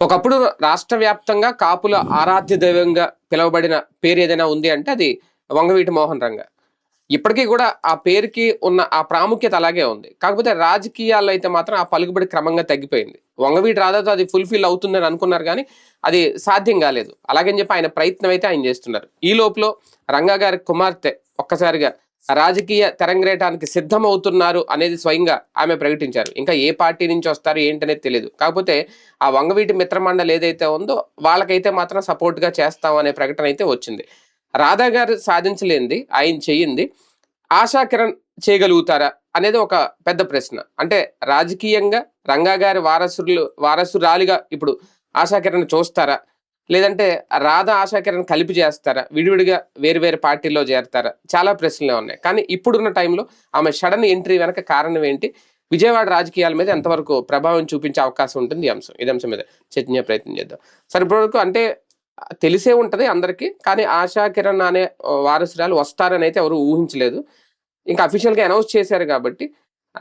ఒకప్పుడు రాష్ట్ర వ్యాప్తంగా కాపుల ఆరాధ్య దైవంగా పిలువబడిన పేరు ఏదైనా ఉంది అంటే అది వంగవీటి మోహన్ రంగ. ఇప్పటికీ కూడా ఆ పేరుకి ఉన్న ఆ ప్రాముఖ్యత అలాగే ఉంది. కాకపోతే రాజకీయాల్లో అయితే మాత్రం ఆ పలుకుబడి క్రమంగా తగ్గిపోయింది. వంగవీటి రాధాతో అది ఫుల్ఫిల్ అవుతుందని అనుకున్నారు కానీ అది సాధ్యం కాలేదు. అలాగని చెప్పి ఆయన ప్రయత్నం అయితే ఆయన చేస్తున్నారు. ఈ లోపల రంగా గారి కుమార్తె ఒక్కసారిగా రాజకీయ తెరంగేయటానికి సిద్ధమవుతున్నారు అనేది స్వయంగా ఆమె ప్రకటించారు. ఇంకా ఏ పార్టీ నుంచి వస్తారు ఏంటనేది తెలియదు కాకపోతే ఆ వంగవీటి మిత్రమండలి ఏదైతే ఉందో వాళ్ళకైతే మాత్రం సపోర్ట్గా చేస్తాం అనే ప్రకటన అయితే వచ్చింది. రాధా గారు సాధించలేంది ఆయన చెయ్యింది ఆశా కిరణ్ చేయగలుగుతారా అనేది ఒక పెద్ద ప్రశ్న. అంటే రాజకీయంగా రంగా గారి వారసులు వారసురాలిగా ఇప్పుడు ఆశా కిరణ్ చూస్తారా? లేదంటే రాధా ఆశా కిరణ్ కలిపి చేస్తారా? విడివిడిగా వేరు వేరు పార్టీల్లో చేరతారా? చాలా ప్రశ్నలే ఉన్నాయి. కానీ ఇప్పుడున్న టైంలో ఆమె సడన్ ఎంట్రీ వెనక కారణం ఏంటి? విజయవాడ రాజకీయాల మీద ఎంతవరకు ప్రభావం చూపించే అవకాశం ఉంటుంది? ఈ అంశం ఇది అంశం మీద చర్చించే ప్రయత్నం చేద్దాం. సరే ఇప్పటివరకు అంటే తెలిసే ఉంటుంది అందరికీ కానీ ఆశా కిరణ్ అనే వారసురాలు వస్తారని అయితే ఎవరు ఊహించలేదు. ఇంకా అఫీషియల్గా అనౌన్స్ చేశారు కాబట్టి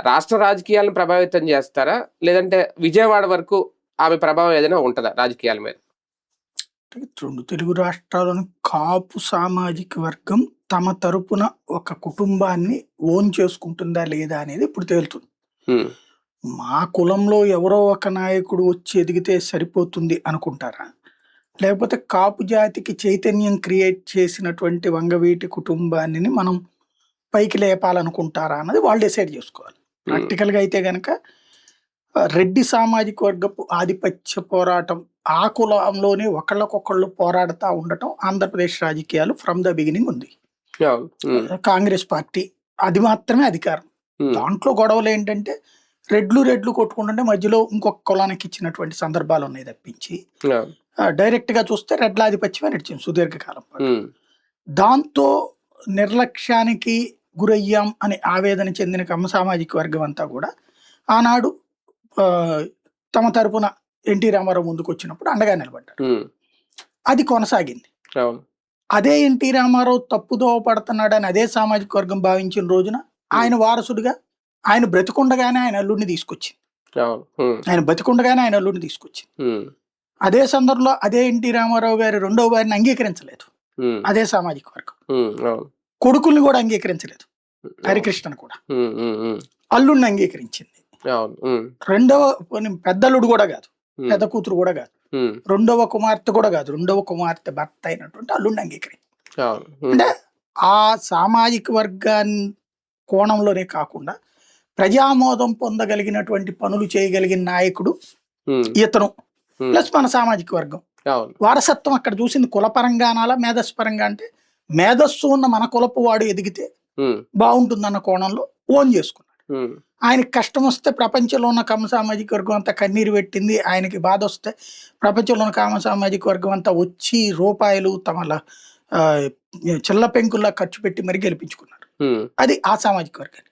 రాష్ట్ర రాజకీయాలను ప్రభావితం చేస్తారా? లేదంటే విజయవాడ వరకు ఆమె ప్రభావం ఏదైనా ఉంటుందా రాజకీయాల మీద? రెండు తెలుగు రాష్ట్రాల్లోని కాపు సామాజిక వర్గం తమ తరపున ఒక కుటుంబాన్ని ఓన్ చేసుకుంటుందా లేదా అనేది ఇప్పుడు తేలుతుంది. మా కులంలో ఎవరో ఒక నాయకుడు వచ్చి ఎదిగితే సరిపోతుంది అనుకుంటారా? లేకపోతే కాపు జాతికి చైతన్యం క్రియేట్ చేసినటువంటి వంగవీటి కుటుంబాన్ని మనం పైకి లేపాలనుకుంటారా అన్నది వాళ్ళు డిసైడ్ చేసుకోవాలి. ప్రాక్టికల్గా అయితే గనక ఆ, రెడ్డి సామాజిక వర్గపు ఆధిపత్య పోరాటం ఆ కులంలోనే ఒకళ్ళకొకళ్ళు పోరాడుతూ ఉండటం ఆంధ్రప్రదేశ్ రాజకీయాలు ఫ్రమ్ ద బిగినింగ్ ఉంది. హ్మ్. కాంగ్రెస్ పార్టీ అది మాత్రమే అధికారం హ్మ్. దాంట్లో గొడవలు ఏంటంటే రెడ్లు రెడ్లు కొట్టుకుంటుంటే మధ్యలో ఇంకొక కులానికి ఇచ్చినటువంటి సందర్భాలు ఉన్నాయి తప్పించి డైరెక్ట్గా చూస్తే రెడ్ల ఆధిపత్యమే నడిచింది సుదీర్ఘకాలం హ్మ్. దాంతో నిర్లక్ష్యానికి గురయ్యాం అని ఆవేదన చెందిన కమ్మ సామాజిక వర్గం అంతా కూడా ఆనాడు తమ తరపున ఎన్టీ రామారావు ముందుకు వచ్చినప్పుడు అండగా నిలబడ్డారు. అది కొనసాగింది. అదే ఎన్టీ రామారావు తప్పుదోవ పడుతున్నాడని అదే సామాజిక వర్గం భావించిన రోజున ఆయన వారసుడిగా ఆయన బ్రతికుండగానే ఆయన అల్లుడిని తీసుకొచ్చింది. ఆయన బ్రతికుండగానే ఆయన అల్లుడిని తీసుకొచ్చింది. అదే సందర్భంలో అదే ఎన్టీ రామారావు గారి రెండవ వారిని అంగీకరించలేదు. అదే సామాజిక వర్గం. కొడుకుల్ని కూడా అంగీకరించలేదు హరికృష్ణను కూడా. అల్లుడిని అంగీకరించింది. రెండవ పెద్దల్లుడు కూడా కాదు. పెద్ద కూతురు కూడా కాదు. రెండవ కుమార్తె కూడా కాదు రెండవ కుమార్తె భర్త అయినటువంటి అవును. హ్మ్. అంటే ఆ సామాజిక వర్గాన్ని కోణంలోనే కాకుండా ప్రజామోదం పొందగలిగినటువంటి పనులు చేయగలిగిన నాయకుడు. ఇతను. ప్లస్ మన సామాజిక వర్గం. వారసత్వం అక్కడ చూసింది కులపరంగానాలా మేధస్సు పరంగా అంటే మేధస్సు ఉన్న మన కులపు వాడు ఎదిగితే. బాగుంటుందన్న కోణంలో ఓన్ చేసుకున్నాడు. ఆయనకి కష్టం వస్తే ప్రపంచంలో ఉన్న కమ సామాజిక వర్గం అంతా కన్నీరు పెట్టింది ఆయనకి బాధ వస్తే ప్రపంచంలో ఉన్న కామ సామాజిక వర్గం అంతా వచ్చి రూపాయలు తమ చిల్ల పెంకుల్లా ఖర్చు పెట్టి మరి గెలిపించుకున్నారు. అది ఆ సామాజిక వర్గాన్ని.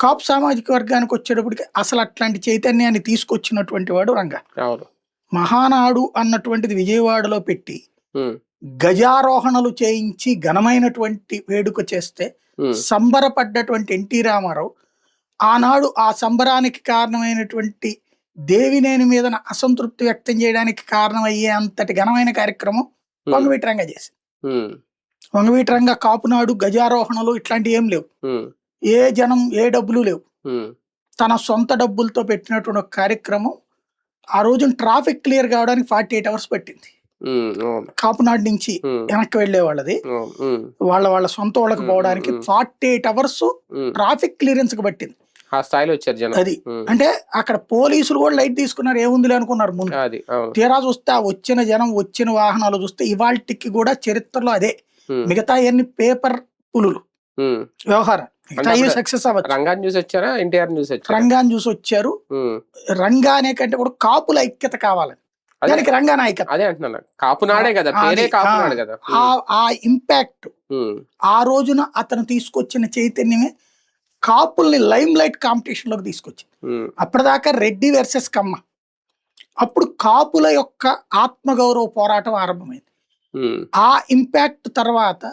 కాపు సామాజిక వర్గానికి వచ్చేటప్పటికి అసలు అట్లాంటి చైతన్యాన్ని తీసుకొచ్చినటువంటి వాడు రంగా. మహానాడు అన్నటువంటిది విజయవాడలో పెట్టి. గజారోహణలు చేయించి ఘనమైనటువంటి వేడుక చేస్తే. సంబరపడ్డటువంటి ఎన్టీ రామారావు ఆనాడు ఆ సంబరానికి కారణమైనటువంటి దేవినేని మీద అసంతృప్తి వ్యక్తం చేయడానికి కారణమయ్యే అంతటి ఘనమైన కార్యక్రమం హ్మ్. వంగవీటరంగా చేసింది కాపునాడు గజారోహణలు ఇట్లాంటివి ఏం లేవు. ఏ జనం ఏ డబ్బులు లేవు. తన సొంత డబ్బులతో పెట్టినటువంటి ఒక కార్యక్రమం ఆ రోజున ట్రాఫిక్ క్లియర్ కావడానికి ఫార్టీ ఎయిట్ అవర్స్ పట్టింది. కాపునాడు నుంచి. వెనక్కి వెళ్ళే వాళ్ళది. వాళ్ళ వాళ్ళ సొంత వాళ్ళకి పోవడానికి. Forty eight hours. ట్రాఫిక్ క్లియరెన్స్కి పట్టింది ఆ స్థాయిలో వచ్చారు జనం. అది. అంటే అక్కడ పోలీసులు కూడా లైట్ తీసుకున్నారు ఏముందిలే అనుకున్నారు ముందు. అది తీరా చూస్తే ఆ వచ్చిన జనం వచ్చిన వాహనాలు చూస్తే ఇవాళకి కూడా చరిత్రలో అదే. మిగతా అన్ని పేపర్ పులులు. వ్యవహారం. సక్సెస్ అవ్వచ్చు? రంగాన్ని చూసి వచ్చారా? ఎన్టీఆర్ చూసి వచ్చారా? రంగాన్ని చూసి వచ్చారు. హ్మ్. రంగా అనే కంటే కూడా కాపుల ఐక్యత కావాలని దానికి రంగా నాయకత్వం. అదే అంటున్నాను. కాపునాడే కదా పేరే కాపునాడు కదా. ఆ ఇంపాక్ట్. ఆ రోజున అతను తీసుకొచ్చిన చైతన్యమే కాపుల్ని లైమ్ లైట్ కాంపిటీషన్లోకి తీసుకొచ్చింది. అప్పటిదాకా రెడ్డి వర్సెస్ కమ్మ. అప్పుడు కాపుల యొక్క ఆత్మగౌరవ పోరాటం ఆరంభమైంది. ఆ ఇంపాక్ట్ తర్వాత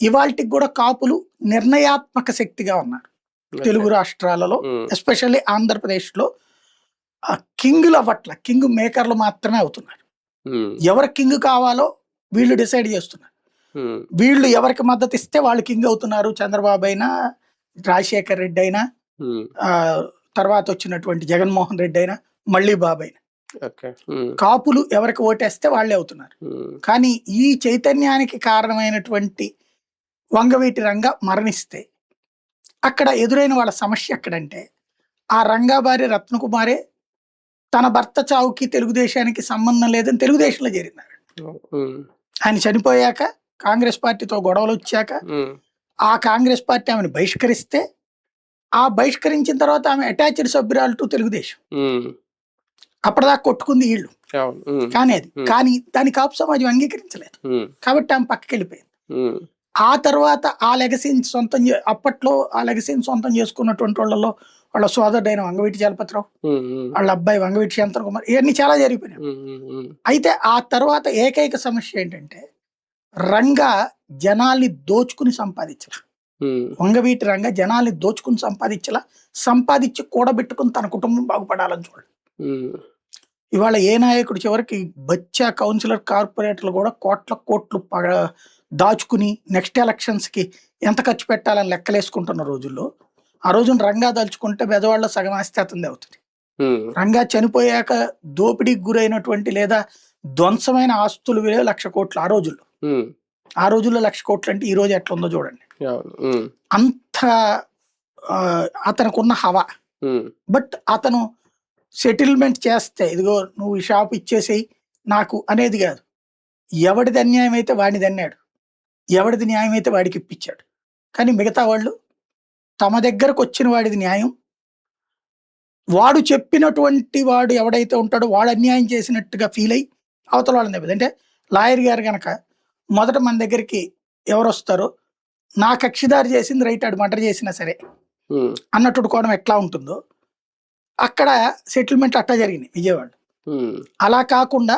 ఇవాళకి కూడా కాపులు నిర్ణయాత్మక శక్తిగా ఉన్నారు. తెలుగు రాష్ట్రాలలో. ఎస్పెషల్లీ ఆంధ్రప్రదేశ్లో ఆ కింగులు అవ్వట్ల కింగ్ మేకర్లు మాత్రమే అవుతున్నారు. ఎవరు కింగ్ కావాలో వీళ్ళు డిసైడ్ చేస్తున్నారు. వీళ్ళు ఎవరికి మద్దతు ఇస్తే వాళ్ళు కింగ్ అవుతున్నారు చంద్రబాబు అయినా రాజశేఖర్ రెడ్డి అయినా తర్వాత వచ్చినటువంటి జగన్మోహన్ రెడ్డి అయినా మళ్ళీ బాబు అయినా ఓకే. ఉమ్, కాపులు ఎవరికి ఓటేస్తే వాళ్ళే అవుతున్నారు. కానీ ఈ చైతన్యానికి కారణమైనటువంటి వంగవీటి రంగ మరణిస్తే అక్కడ ఎదురైన వాళ్ళ సమస్య ఎక్కడంటే ఆ రంగా భార్య రత్నకుమారే తన భర్త చావుకి తెలుగుదేశానికి సంబంధం లేదని తెలుగుదేశంలో చేరింది ఆయన చనిపోయాక కాంగ్రెస్ పార్టీతో గొడవలు వచ్చాక ఆ కాంగ్రెస్ పార్టీ ఆమెను బహిష్కరిస్తే ఆ బహిష్కరించిన తర్వాత ఆమె అటాచ్డ్ సభ్యురాలు టు తెలుగుదేశం. అప్పటిదాకా కొట్టుకుంది వీళ్ళు కానీ అది. కానీ దాని కాపు సమాజం అంగీకరించలేదు. కాబట్టి ఆమె పక్కకి వెళ్ళిపోయింది. ఆ తర్వాత ఆ లెగసీని సొంతం అప్పట్లో ఆ లెగసీని సొంతం చేసుకున్నటువంటి వాళ్ళలో వాళ్ళ సోదరుడైన వంగవీటి చలపతిరావు వాళ్ళ అబ్బాయి వంగవీటి శాంతన్ కుమార్ ఇవన్నీ చాలా జరిగిపోయినాయి. అయితే ఆ తర్వాత ఏకైక సమస్య ఏంటంటే రంగా జనాల్ని దోచుకుని సంపాదించాల. ఉమ్, వంగవీటి రంగ జనాల్ని దోచుకుని సంపాదించాల. సంపాదించి కూడబెట్టుకుని తన కుటుంబం బాగుపడాలని చూడాలి ఉమ్, ఇవాళ ఏ నాయకుడు చివరికి బచ్చా కౌన్సిలర్ కార్పొరేటర్లు కూడా కోట్ల కోట్లు పగ- దాచుకుని నెక్స్ట్ ఎలక్షన్స్కి ఎంత ఖర్చు పెట్టాలని లెక్కలేసుకుంటున్న రోజుల్లో ఆ రోజున రంగా దలుచుకుంటే బెదవాళ్ళ సగం ఆస్తి అతంది అవుతుంది రంగా చనిపోయాక దోపిడీకి గురైనటువంటి లేదా ధ్వంసమైన ఆస్తులు విలువ లక్ష కోట్లు ఆ రోజుల్లో. ఆ రోజుల్లో లక్ష కోట్లు అంటే ఈ రోజు ఎట్లా ఉందో చూడండి అంత ఆ, అతనికి హవా. బట్ అతను సెటిల్మెంట్ చేస్తే ఇదిగో నువ్వు ఈ షాప్ ఇచ్చేసేయి నాకు అనేది కాదు. ఎవడిది అన్యాయం అయితే వాడిని అన్నాడు ఎవడిది న్యాయం అయితే వాడికి ఇప్పించాడు. కానీ మిగతా వాళ్ళు తమ దగ్గరకు వచ్చిన వాడిది న్యాయం. వాడు చెప్పినటువంటి వాడు ఎవడైతే ఉంటాడో వాడు అన్యాయం చేసినట్టుగా ఫీల్ అయ్యి అవతల వాళ్ళని అంటే లాయర్ గారు గనక మొదట మన దగ్గరికి ఎవరు వస్తారో నా కక్షిదారు చేసింది రైట్ ఆడు మర్డర్ చేసినా సరే ఉమ్, అన్నట్టు కోణం ఎట్లా ఉంటుందో అక్కడ సెటిల్మెంట్ అట్టా జరిగింది విజయవాడ అలా కాకుండా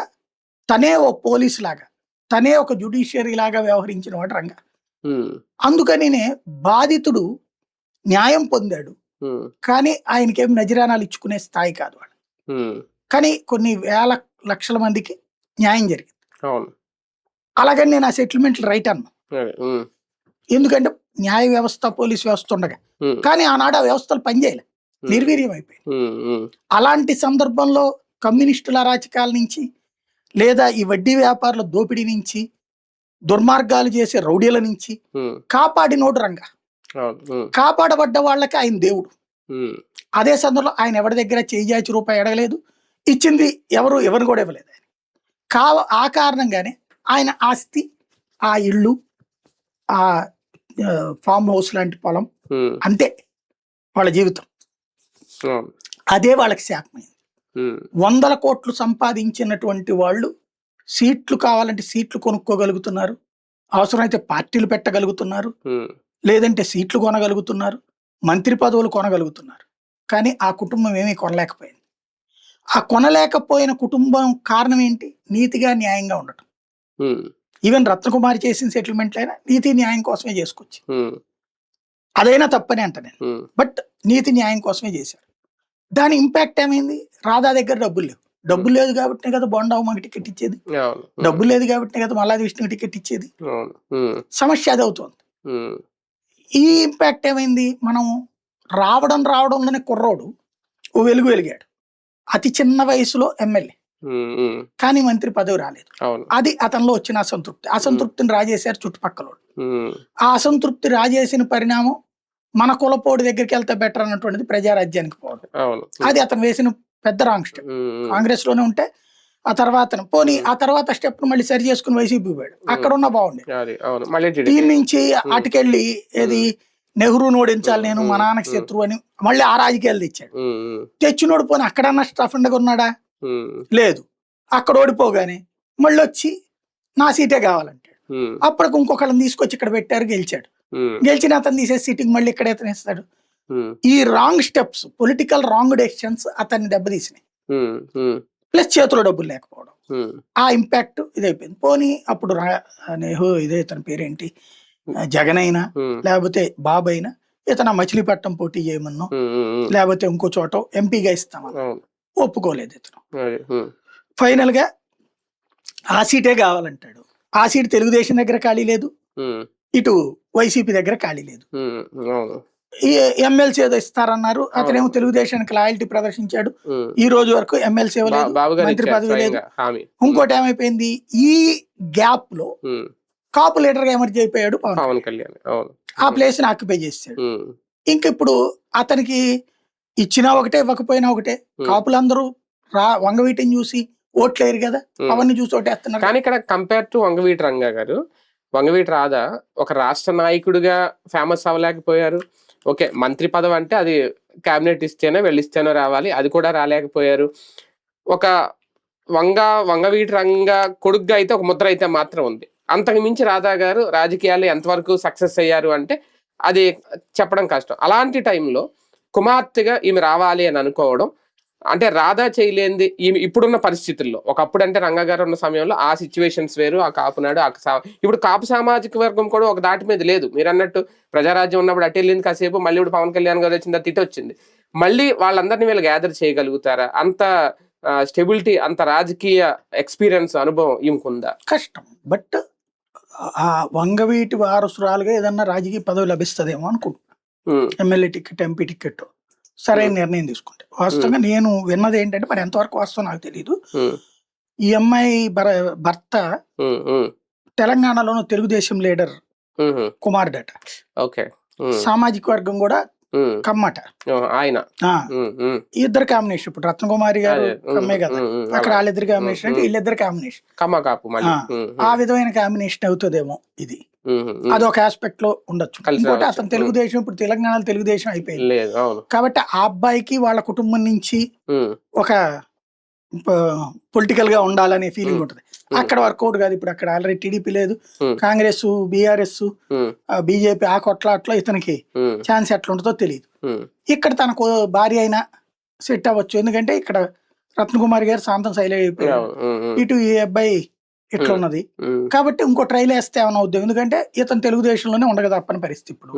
తనే ఓ పోలీస్ లాగా తనే ఒక జుడిషియరీ లాగా వ్యవహరించిన వాడు రంగ. అందుకనినే బాధితుడు న్యాయం పొందాడు. కానీ ఆయనకేం నజరానాలు ఇచ్చుకునే స్థాయి కాదు వాడు. కానీ కొన్ని వేల లక్షల మందికి న్యాయం జరిగింది. అలాగని నేను ఆ సెటిల్మెంట్ రైట్ అన్నా. ఎందుకంటే న్యాయ వ్యవస్థ పోలీస్ వ్యవస్థ ఉండగా. కానీ ఆనాడు ఆ వ్యవస్థలు పనిచేయలే. నిర్వీర్యం ఉమ్, అలాంటి సందర్భంలో కమ్యూనిస్టుల అరాచకాల నుంచి లేదా ఈ వడ్డీ వ్యాపారుల దోపిడీ నుంచి దుర్మార్గాలు చేసే రౌడీల నుంచి కాపాడినోడు రంగ. కాపాడబడ్డ వాళ్ళకి ఆయన దేవుడు. అదే సందర్భంలో ఆయన ఎవరి దగ్గర చేయి రూపాయి అడగలేదు. ఇచ్చింది ఎవరు? ఎవరు కూడా ఇవ్వలేదు ఆయన. కా ఆ కారణంగానే ఆయన ఆస్తి ఆ ఇల్లు ఆ ఫామ్ హౌస్ లాంటి పొలం అంతే వాళ్ళ జీవితం. అదే వాళ్ళకి శాపమైంది. వందల కోట్లు సంపాదించినటువంటి వాళ్ళు సీట్లు కావాలంటే సీట్లు కొనుక్కోగలుగుతున్నారు. అవసరమైతే పార్టీలు పెట్టగలుగుతున్నారు. లేదంటే సీట్లు కొనగలుగుతున్నారు. మంత్రి పదవులు కొనగలుగుతున్నారు. కానీ ఆ కుటుంబం ఏమీ కొనలేకపోయింది. ఆ కొనలేకపోయిన కుటుంబం కారణం ఏంటి? నీతిగా న్యాయంగా ఉండటం. ఈవెన్ రత్నకుమారి చేసిన సెటిల్మెంట్లైనా నీతి న్యాయం కోసమే చేసుకోవచ్చు ఉమ్, అదైనా తప్పని అంట నేను బట్ నీతి న్యాయం కోసమే చేశారు. దాని ఇంపాక్ట్ ఏమైంది? రాధా దగ్గర డబ్బులు లేవు. డబ్బులు లేదు కాబట్టే కదా బొండావు మాకు టికెట్ ఇచ్చేది. డబ్బులు లేదు కాబట్టే కదా మల్లాది విష్ణుకి టికెట్ ఇచ్చేది. సమస్య అది అవుతుంది. ఈ ఇంపాక్ట్ ఏమైంది? మనం రావడం రావడంలోనే కుర్రోడు ఓ వెలుగు వెలిగాడు. అతి చిన్న వయసులో ఎమ్మెల్యే కానీ మంత్రి పదవి రాలేదు. అది అతనిలో వచ్చిన అసంతృప్తి. అసంతృప్తిని రాజేశారు చుట్టుపక్కల ఆ అసంతృప్తి రాజేసిన పరిణామం మన కులపోడి దగ్గరికి వెళ్తే బెటర్ అన్నటువంటిది ప్రజారాజ్యానికి పోవడం. అది అతను వేసిన పెద్ద రాంగ్ స్టెప్. కాంగ్రెస్లోనే ఉంటే ఆ తర్వాత పోనీ ఆ తర్వాత స్టెప్ మళ్ళీ సరి చేసుకుని వైసీపీ పోయాడు. అక్కడ ఉన్న బాగుండే అది అవును. మళ్ళీ దీని నుంచి అటుకెళ్ళి ఏది నెహ్రూ ఓడించాలి నేను మా నాన్నకి శత్రువు అని మళ్ళీ ఆ రాజకీయాలు తెచ్చాడు. తెచ్చినోడు పోనీ అక్కడన్నా స్టఫ్ ఉండగా ఉన్నాడా? లేదు. అక్కడ ఓడిపోగానే మళ్ళీ వచ్చి నా సీటే కావాలంటాడు. అప్పటికి ఇంకొకళ్ళని తీసుకొచ్చి ఇక్కడ పెట్టారు గెలిచాడు. గెలిచిన అతను తీసేసి సీటింగ్ మళ్ళీ ఇక్కడ అతను ఇస్తాడు ఈ wrong steps political wrong decisions అతన్ని దెబ్బతీసినాయి. ప్లస్ చేతిలో డబ్బులు లేకపోవడం. ఆ ఇంపాక్ట్ ఇదైపోయింది. పోనీ అప్పుడు నెహ్రూ ఇదే తన పేరేంటి? జగన్ అయినా లేకపోతే బాబు అయినా ఇతను మచిలీపట్నం పోటీ చేయమన్నో లేకపోతే ఇంకో చోట ఎంపీగా ఇస్తామన్నా ఒప్పుకోలేదు ఇతను. ఫైనల్గా ఆ సీటే కావాలంటాడు. ఆ సీట్ తెలుగుదేశం దగ్గర ఖాళీ లేదు. ఇటు వైసీపీ దగ్గర ఖాళీ లేదు. ఎమ్మెల్సీ ఏదో ఇస్తారన్నారు. అతనేమో తెలుగుదేశానికి లాయల్టీ ప్రదర్శించాడు. ఈ రోజు వరకు ఎమ్మెల్సీ ఇవ్వలేదు మంత్రి పదవి లేదు. ఇంకోటి ఏమైపోయింది? ఈ గ్యాప్లో కాపు లీడర్గా ఎమర్జీ అయిపోయాడు పవన్. కళ్యాణ్. ఆ ప్లేస్ని ఆక్యుపై ఉమ్, ఇంక ఇప్పుడు అతనికి ఇచ్చినా ఒకటే ఇవ్వకపోయినా ఒకటే. కాపులందరూ రా వంగవీటిని చూసి ఓట్లేరు కదా. ఉమ్. పవన్ని చూసి ఓటేస్తున్నారు. కానీ ఇక్కడ కంపేర్ టు వంగవీటి రంగా గారు వంగవీటి రాధా ఒక రాష్ట్ర నాయకుడిగా ఫేమస్ అవ్వలేకపోయారు. ఓకే మంత్రి పదవి అంటే అది కేబినెట్ ఇస్తేనే వెళ్ళిస్తేనే రావాలి. అది కూడా రాలేకపోయారు. ఒక వంగ వంగవీటి రంగా కొడుగ్గా అయితే ఒక ముద్ర అయితే మాత్రం ఉంది. అంతకు మించి రాధా గారు రాజకీయాలు ఎంతవరకు సక్సెస్ అయ్యారు అంటే అది చెప్పడం కష్టం. అలాంటి టైంలో కుమార్తెగా ఈమె రావాలి అని అనుకోవడం అంటే రాధా చేయలేంది ఈమె ఇప్పుడున్న పరిస్థితుల్లో. ఒకప్పుడు అంటే రంగగారు ఉన్న సమయంలో ఆ సిచ్యువేషన్స్ వేరు ఆ కాపునాడు ఆ సా- ఇప్పుడు కాపు సామాజిక వర్గం కూడా ఒక దాటి మీద లేదు. మీరు అన్నట్టు ప్రజారాజ్యం ఉన్నప్పుడు అటు వెళ్ళింది కాసేపు మళ్ళీ ఇప్పుడు పవన్ కళ్యాణ్ గారు వచ్చింది తిట్టి వచ్చింది. మళ్ళీ వాళ్ళందరినీ వీళ్ళు గ్యాదర్ చేయగలుగుతారా? అంత స్టెబిలిటీ అంత రాజకీయ ఎక్స్పీరియన్స్ అనుభవం ఈమెకుందా? కష్టం. బట్ ఆ వంగవీటి వారసురాలుగా ఏదన్నా రాజకీయ పదవి లభిస్తుందేమో అనుకుంటున్నాను ఎమ్మెల్యే టికెట్ ఎంపీ టికెట్ సరైన నిర్ణయం తీసుకుంటే. వాస్తవంగా నేను విన్నది ఏంటంటే మరి ఎంతవరకు వాస్తవం నాకు తెలియదు ఈ అమ్మాయి భర- భర్త తెలంగాణలోను తెలుగుదేశం లీడర్ కుమారుడట ఓకే. సామాజిక వర్గం కూడా కమ్మట. ఆయన. ఇద్దరు కాంబినేషన్. ఇప్పుడు రత్నకుమారి గారు అదే, ఉమ్, కమ్మే కదా. అక్కడ. వాళ్ళిద్దరు కాంబినేషన్ అంటే. వీళ్ళిద్దరు కాంబినేషన్. కమ్మ కాపు మళ్ళీ. ఆ, విధమైన కాంబినేషన్ అవుతుందేమో ఇది. అది ఒక ఆస్పెక్ట్లో ఉండొచ్చు. ఇంకోటి. అతను తెలుగుదేశం ఇప్పుడు తెలంగాణలో తెలుగుదేశం అయిపోయింది. కాబట్టి ఆ అబ్బాయికి వాళ్ళ కుటుంబం నుంచి ఒక పొలిటికల్గా ఉండాలనే ఫీలింగ్. ఉంటుంది. అక్కడ వర్కౌట్ కాదు ఇప్పుడు అక్కడ ఆల్రెడీ టీడీపీ లేదు. కాంగ్రెస్ బీఆర్ఎస్ బీజేపీ ఆ కొట్లాట్లో ఇతనికి ఛాన్స్ ఎట్లా ఉంటుందో తెలియదు ఇక్కడ తనకు భార్య అయినా సెట్ అవ్వచ్చు. ఎందుకంటే ఇక్కడ రత్నకుమారి గారు శాంతం శైలి అయిపోయారు ఇటు ఈ అబ్బాయి ఇట్లా ఉన్నది కాబట్టి ఇంకో ట్రైల్ వేస్తే ఏమైనా అవుద్ది? ఎందుకంటే ఇతను తెలుగుదేశంలోనే ఉండక తప్పని పరిస్థితి ఇప్పుడు.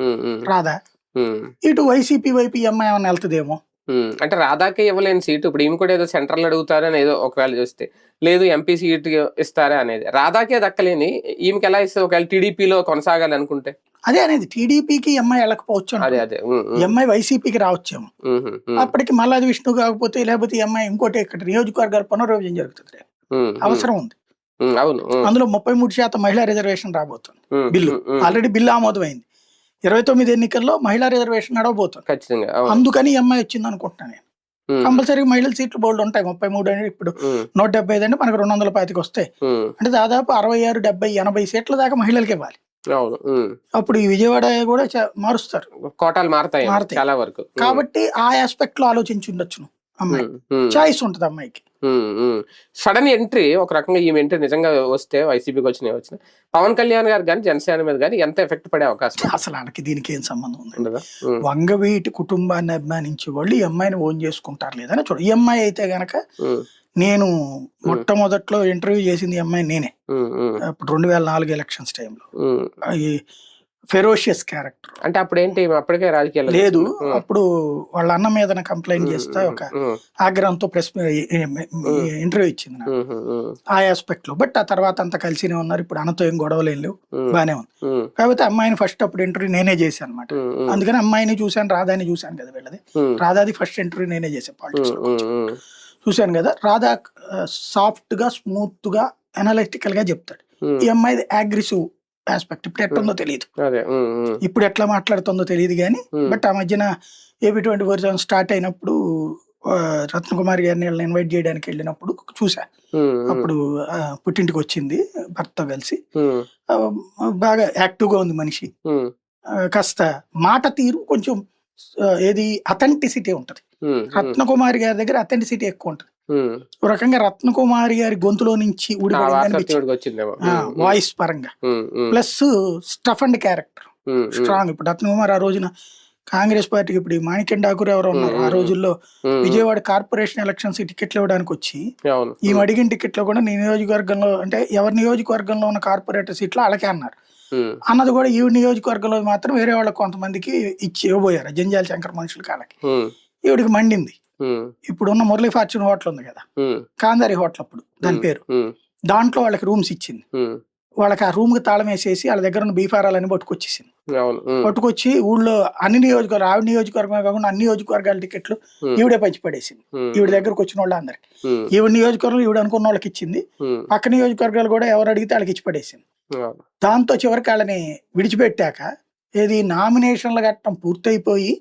రాదా? ఉమ్, ఇటు వైసీపీ వైపు అమ్మాయి ఏమైనా వెళ్తుందేమో. అంటే రాధాకే ఇవ్వలేని సీటు. ఇప్పుడు ఈమె కూడా ఏదో సెంట్రల్ అడుగుతారని ఏదో ఒకవేళ చూస్తే. లేదు ఎంపీ సీట్ ఇస్తారా అనేది. రాధాకే దక్కలేని ఈమెకి ఎలా ఇస్తుంది? ఒకవేళ టీడీపీలో కొనసాగాలి అనుకుంటే అదే అనేది. టీడీపీకి అమ్మాయి వెళ్ళకపోవచ్చు అదే. అదే. అమ్మాయి వైసీపీకి రావచ్చేమో. అప్పటికి మల్లాది విష్ణు కాకపోతే లేకపోతే అమ్మాయి ఇంకోటి ఇక్కడ నియోజకవర్గాల పునర్విభజన జరుగుతుంది. అవసరం ఉంది. అవును అందులో ముప్పై మూడు శాతం మహిళా రిజర్వేషన్ రాబోతుంది. బిల్లు. ఆల్రెడీ బిల్లు ఆమోదమైంది. ఇరవై తొమ్మిది ఎన్నికల్లో మహిళా రిజర్వేషన్ నడవబోతుంది. ఖచ్చితంగా అందుకని ఈ అమ్మాయి వచ్చింది అనుకుంటున్నాను నేను. కంపల్సరీ మహిళల సీట్లు బోల్డ్ ఉంటాయి ముప్పై మూడు అంటే ఇప్పుడు నూట డెబ్బై ఐదు అంటే మనకు రెండు వందల పాతికి వస్తాయి. అంటే దాదాపు అరవై ఆరు డెబ్బై ఎనభై సీట్ల దాకా మహిళలకి ఇవ్వాలి. అప్పుడు ఈ విజయవాడ కూడా మారుస్తారు. కోటాలు మారతాయి మారతాయి. చాలా వరకు. కాబట్టి ఆ ఆస్పెక్ట్లో ఆలోచించి ఉండొచ్చు అమ్మాయి. చాయిస్ ఉంటుంది అమ్మాయికి. సడన్ ఎంట్రీ ఒక రకంగా ఈ ఎంట్రీ నిజంగా వస్తే వైసీపీకి వచ్చిన వచ్చిన. పవన్ కళ్యాణ్ గారు కానీ జనసేన మీద కానీ ఎంత ఎఫెక్ట్ పడే అవకాశం? అసలు ఆడకి దీనికి ఏం సంబంధం ఉంది వంగవీటి కుటుంబాన్ని అభిమానించే వాళ్ళు ఈ అమ్మాయిని ఓన్ చేసుకుంటారు లేదని చూడ. ఈ అమ్మాయి అయితే గనక నేను మొట్టమొదట్లో ఇంటర్వ్యూ చేసింది అమ్మాయి నేనే. అప్పుడు రెండు వేల నాలుగు ఎలక్షన్స్ టైంలో. Ferocious character. అంటే అప్పుడు ఏంటి అప్పటికే రాజకీయాలు లేదు అప్పుడు వాళ్ళ అన్న మీద కంప్లైంట్ చేస్తా ఒక ఆగ్రహంతో ప్రెస్ ఇంటర్వ్యూ ఇచ్చింది ఆ ఆస్పెక్ట్లో బట్ ఆ తర్వాత అంతా కలిసినే ఉన్నారు. ఇప్పుడు అన్నతో ఏం గొడవలు లేవు. బానే ఉంది. కాకపోతే అమ్మాయిని ఫస్ట్ అప్పుడు ఇంటర్వ్యూ నేనే చేశాను అనమాట అందుకని అమ్మాయిని చూశాను రాధాని చూశాను కదా వీళ్ళది. రాధాది ఫస్ట్ ఇంటర్వ్యూ నేనే చేశాను పాలిటిక్స్ చూశాను కదా రాధా సాఫ్ట్గా స్మూత్గా అనలిటికల్గా చెప్తాడు. ఈ అమ్మాయిది అగ్రెసివ్ ఆస్పెక్ట్ ఇప్పుడు ఎట్టుందో తెలియదు ఇప్పుడు ఎట్లా మాట్లాడుతుందో తెలియదు కానీ బట్ ఆ మధ్యన AP twenty four seven start అయినప్పుడు ఆ, రత్నకుమార్ గారిని వీళ్ళని ఇన్వైట్ చేయడానికి వెళ్ళినప్పుడు చూసా అప్పుడు పుట్టింటికి వచ్చింది భర్త కలిసి. బాగా యాక్టివ్గా ఉంది మనిషి. కాస్త మాట తీరు కొంచెం ఏది అథెంటిసిటీ ఉంటది. రత్నకుమారి గారి దగ్గర అథెంటిసిటీ ఎక్కువ ఉంటది. ఒక రకంగా రత్నకుమారి గారి గొంతులో నుంచి వాయిస్ పరంగా. Plus stuff and character. Strong. ఇప్పుడు రత్నకుమార్ ఆ రోజున కాంగ్రెస్ పార్టీకి ఇప్పుడు మాణిక్యం ఠాకూర్ ఎవరు ఉన్నారు. ఆ రోజుల్లో విజయవాడ కార్పొరేషన్ ఎలక్షన్స్ టికెట్లు ఇవ్వడానికి వచ్చి ఈ అడిగిన టికెట్లో కూడా నీ నియోజకవర్గంలో అంటే ఎవరి నియోజకవర్గంలో ఉన్న కార్పొరేటర్ సీట్లు అలాగే అన్నారు. అన్నది కూడా ఈ నియోజకవర్గంలో మాత్రం వేరే వాళ్ళకి కొంతమందికి ఇచ్చి ఇవ్వబోయారు. జంజాల శంకర్ మనుషులకి వాళ్ళకి ఉమ్, ఈవిడికి మండింది. ఇప్పుడున్న మురళీ ఫార్చ్యూన్ హోటల్ ఉంది కదా. కాందారి హోటల్ అప్పుడు దాని పేరు. దాంట్లో వాళ్ళకి రూమ్స్ ఇచ్చింది. వాళ్ళకి ఆ రూమ్కి తాళం వేసేసి వాళ్ళ దగ్గర ఉన్న బీఫారాలని పట్టుకొచ్చేసింది. పట్టుకొచ్చి ఊళ్ళో అన్ని నియోజకవర్గాలు ఆవిడ నియోజకవర్గమే కాకుండా అన్ని నియోజకవర్గాల టికెట్లు ఈవిడే పడేసింది ఈవిడ దగ్గరకు వచ్చిన వాళ్ళందరికి ఉమ్, ఈవిడ నియోజకవర్గం ఈవిడ అనుకున్న వాళ్ళకి ఇచ్చింది. పక్క నియోజకవర్గాలు కూడా ఎవరు అడిగితే వాళ్ళకి ఇచ్చి పడేసింది. దాంతో చివరికి వాళ్ళని విడిచిపెట్టాక ఏది నామినేషన్లు కట్టడం పూర్తయిపోయి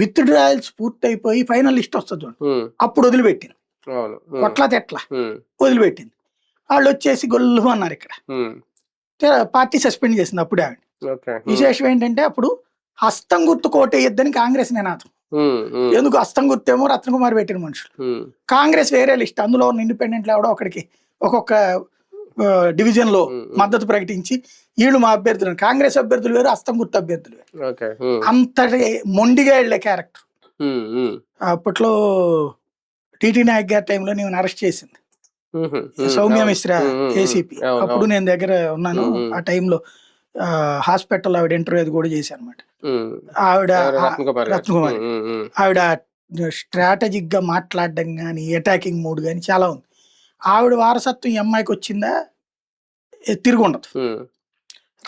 విత్ డ్రాయల్స్ పూర్తయిపోయి ఫైనల్ లిస్ట్ వస్తుంది చూడండి అప్పుడు వదిలిపెట్టింది కొట్ల తెట్ల వదిలిపెట్టింది. వాళ్ళు వచ్చేసి గొల్లు అన్నారు ఇక్కడ. పార్టీ సస్పెండ్ చేసింది అప్పుడే ఆవిడ. విశేషం ఏంటంటే అప్పుడు హస్తం గుర్తు కోటేయొద్దని కాంగ్రెస్ నినాదం. ఎందుకు హస్తం గుర్తేమో రత్నకుమార్ పెట్టిన మనుషులు. కాంగ్రెస్ వేరే లిస్ట్. అందులో ఉన్న ఇండిపెండెంట్ ఎవడో ఒకడికి ఒక్కొక్క డివిజన్లో మద్దతు ప్రకటించి వీళ్ళు మా అభ్యర్థులు కాంగ్రెస్ అభ్యర్థులు వేరు హస్తం గుర్తు అభ్యర్థులు వేరు. అంతటి మొండిగా వెళ్ళే క్యారెక్టర్. అప్పట్లో టీటీ నాయక్ గారి టైంలో నేను అరెస్ట్ చేసింది. సౌమ్య. మిశ్రా ఏసీపీ. అప్పుడు. నేను దగ్గర ఉన్నాను. ఆ టైంలో హాస్పిటల్ ఆవిడ ఇంటర్వ్యూ అది కూడా చేశాను అనమాట ఆవిడ రత్నకుమార్ ఆవిడ స్ట్రాటజిక్గా మాట్లాడడం కానీ అటాకింగ్ మూడ్ కానీ చాలా ఉంది. ఆవిడ వారసత్వం ఈ అమ్మాయికి వచ్చిందా? తిరిగి ఉండదు.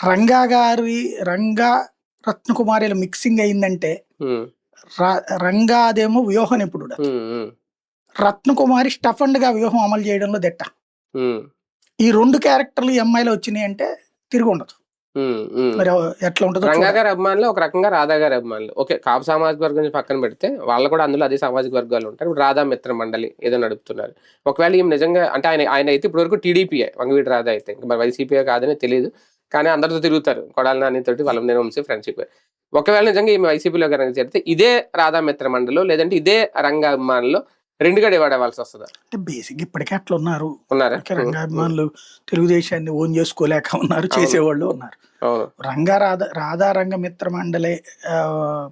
రంగా గారి రంగా రత్నకుమారిల మిక్సింగ్ అయిందంటే ఉమ్, ర- రంగాదేమో వ్యూహ నిపుణుడు రత్నకుమారి స్టఫండ్గా వ్యూహం అమలు చేయడంలో దిట్ట. ఈ రెండు క్యారెక్టర్లు ఈ అమ్మాయిలో వచ్చినాయి అంటే తిరిగి ఉండదు. మరి ఎట్లా ఉంటుందో రంగా చూడాలి. గారి అభిమానులు ఒక రకంగా రాధా గారి అభిమానులు. ఓకే కాపు సామాజిక వర్గం నుంచి పక్కన పెడితే వాళ్ళు కూడా అందులో అదే సామాజిక వర్గాలు ఉంటారు. ఇప్పుడు రాధా మిత్ర మండలి ఏదో నడుపుతున్నారు. ఒకవేళ ఈమె నిజంగా అంటే ఆయన ఆయన అయితే ఇప్పటి వరకు టీడీపీఏ వంగవీటి రాధా అయితే. ఇంకా మరి వైసీపీ కాదని తెలియదు కానీ అందరితో తిరుగుతారు. కొడాలి నాని తోటి వాళ్ళ నేను వంశీ ఫ్రెండ్షిప్. ఒకవేళ నిజంగా ఈమె వైసీపీలో కనుక చేరితే ఇదే రాధా మిత్ర మండలిలో లేదంటే ఇదే రంగ అభిమానులు రెండుగా డివైడ్ అవ్వాల్సి వస్తుందా? అంటే బేసిక్ ఇప్పటికే అట్లా ఉన్నారు. ఉన్నారా? రంగాభిమానులు తెలుగుదేశాన్ని ఓన్ చేసుకోలేక ఉన్నారు. చేసేవాళ్ళు ఉన్నారు. అవును. రంగా రాధా రాధా రంగ మిత్ర మండలి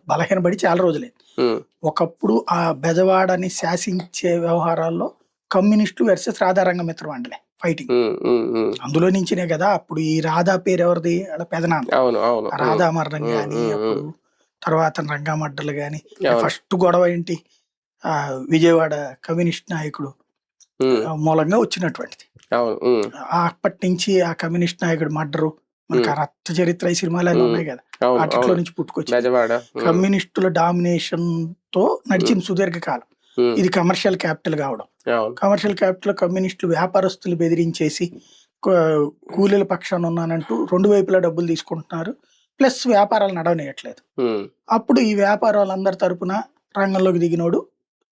బలహీనపడి చాలా రోజులే. ఒకప్పుడు ఆ బెజవాడని శాసించే వ్యవహారాల్లో కమ్యూనిస్టు వర్సెస్ రాధా రంగ మిత్ర మండలి ఫైటింగ్. అందులో నుంచినే కదా అప్పుడు ఈ రాధా పేరు ఎవరిది? పెదనాన్న. రాధా మరణం ఉమ్, అప్పుడు తర్వాత రంగామడ్డలు గాని అవును. ఫస్ట్ గొడవ ఏంటి? ఆ విజయవాడ కమ్యూనిస్ట్ నాయకుడు మూలంగా వచ్చినటువంటిది. అప్పటి నుంచి ఆ కమ్యూనిస్ట్ నాయకుడు మర్డరు మనకు ఆ రక్త చరిత్ర ఈ సినిమాలు. ఉన్నాయి కదా వాటిలో నుంచి ఉమ్, కమ్యూనిస్టుల డామినేషన్తో నడిచిన సుదీర్ఘ కాలం ఇది కమర్షియల్ క్యాపిటల్ కావడం. కమర్షియల్ క్యాపిటల్ కమ్యూనిస్టులు వ్యాపారస్తులు బెదిరించేసి కూలీల పక్షాన ఉన్నానంటూ రెండు వైపులా డబ్బులు తీసుకుంటున్నారు ప్లస్ వ్యాపారాలు నడవనియట్లేదు. అప్పుడు ఈ వ్యాపారాలందరి తరపున రంగంలోకి దిగినోడు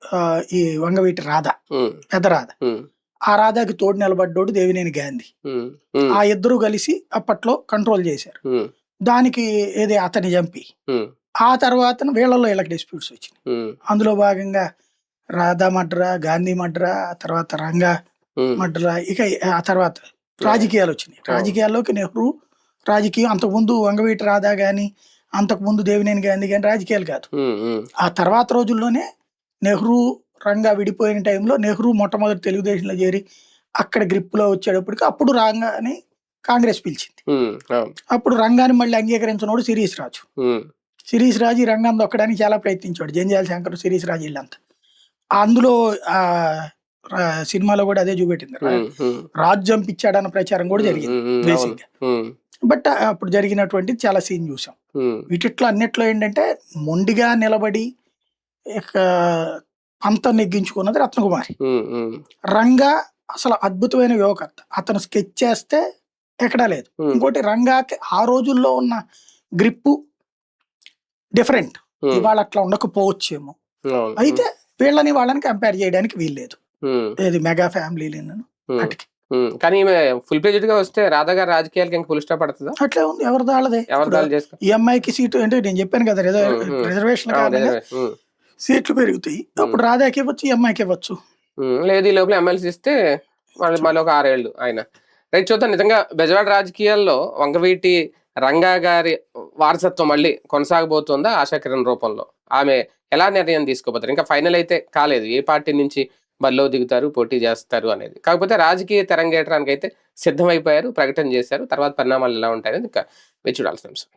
ఆ, ఈ వంగవీటి రాధ ఉమ్, పెద్ద రాధ. ఉమ్, ఆ రాధాకి తోడు నిలబడ్డోడు దేవినేని గాంధీ. ఉమ్, ఉమ్, ఆ ఇద్దరు కలిసి అప్పట్లో కంట్రోల్ చేశారు. ఉమ్, దానికి ఏది అతని చంపి ఉమ్, ఆ తర్వాత వీళ్ళలో వీళ్ళకి డిస్ప్యూట్స్ వచ్చినాయి. ఉమ్, అందులో భాగంగా రాధా మడ్రా గాంధీ మడ్రా ఆ తర్వాత రంగా ఉమ్, మడ్రా ఇక ఆ తర్వాత రాజకీయాలు వచ్చినాయి. రాజకీయాల్లోకి నెహ్రూ రాజకీయం అంతకుముందు వంగవీటి రాధా గాని అంతకుముందు దేవినేని గాంధీ గాని రాజకీయాలు కాదు. ఉమ్, ఉమ్, ఆ తర్వాత రోజుల్లోనే నెహ్రూ రంగా విడిపోయిన టైంలో నెహ్రూ మొట్టమొదటి తెలుగుదేశంలో చేరి అక్కడ గ్రిప్పులో వచ్చేటప్పటికి అప్పుడు రంగాని కాంగ్రెస్ పిలిచింది. అప్పుడు రంగాన్ని మళ్ళీ అంగీకరించినోడు శిరీష్ రాజు. శిరీష్ రాజు ఈ రంగం దొక్కడానికి చాలా ప్రయత్నించాడు జంజాల శంకర్ శిరీష్ రాజు వీళ్ళంతా. అందులో ఆ సినిమాలో కూడా అదే చూపెట్టింది రా- ఉమ్, ఉమ్, రాజు చంపించాడన్న ప్రచారం కూడా జరిగింది. ఉమ్, ఉమ్, అవును. బేసిక్గా ఉమ్, బట్ అప్పుడు జరిగినటువంటి చాలా సీన్ చూసాం. వీటిట్లో అన్నిట్లో ఏంటంటే మొండిగా నిలబడి ఇక పంతం నెగ్గించుకున్నది రత్నకుమారి. రంగా అసలు అద్భుతమైన యువకర్త. అతను స్కెచ్ చేస్తే ఎక్కడా లేదు. ఇంకోటి రంగాకి ఆ రోజుల్లో ఉన్న గ్రిప్పు డిఫరెంట్. ఇవాళ అట్లా ఉండకపోవచ్చేమో. అయితే వీళ్ళని వాళ్ళని కంపేర్ చేయడానికి వీల్లేదు. ఏది మెగా ఫ్యామిలీలను ఉమ్, వాటికి. కానీ ఫుల్ పేజ్డ్గా వస్తే రాధా గారి రాజకీయాలకి ఇంకా ఫుల్ స్టాప్ పడుతుందా అట్లే ఉంది. ఎవరి దాళ్ళదే ఎవరి దాలు చేసుకో ఈ అమ్మాయికి సీటు అంటే నేను చెప్పాను కదా. రిజర్వేషన్ సీట్లు పెరుగుతాయి. అప్పుడు రాధాకి ఇవ్వచ్చు అమ్మాయికి ఇవ్వచ్చు. లేదు ఈ లోపల ఎమ్మెల్సీ ఇస్తే మళ్ళీ మళ్ళీ ఒక ఆరేళ్ళు ఆయన. రైట్ చూద్దాం. నిజంగా బెజవాడ రాజకీయాల్లో వంగవీటి రంగా గారి వారసత్వం మళ్ళీ కొనసాగబోతుందా ఆశాకిరణ్ రూపంలో? ఆమె ఎలా నిర్ణయం తీసుకోబోతారు? ఇంకా ఫైనల్ అయితే కాలేదు. ఏ పార్టీ నుంచి బరిలో దిగుతారు పోటీ చేస్తారు అనేది. కాకపోతే రాజకీయ తెరంగేయడానికి అయితే సిద్ధమైపోయారు ప్రకటన చేశారు. తర్వాత పరిణామాలు ఎలా ఉంటాయనేది ఇంకా వేచి చూడాల్సిన అంశం.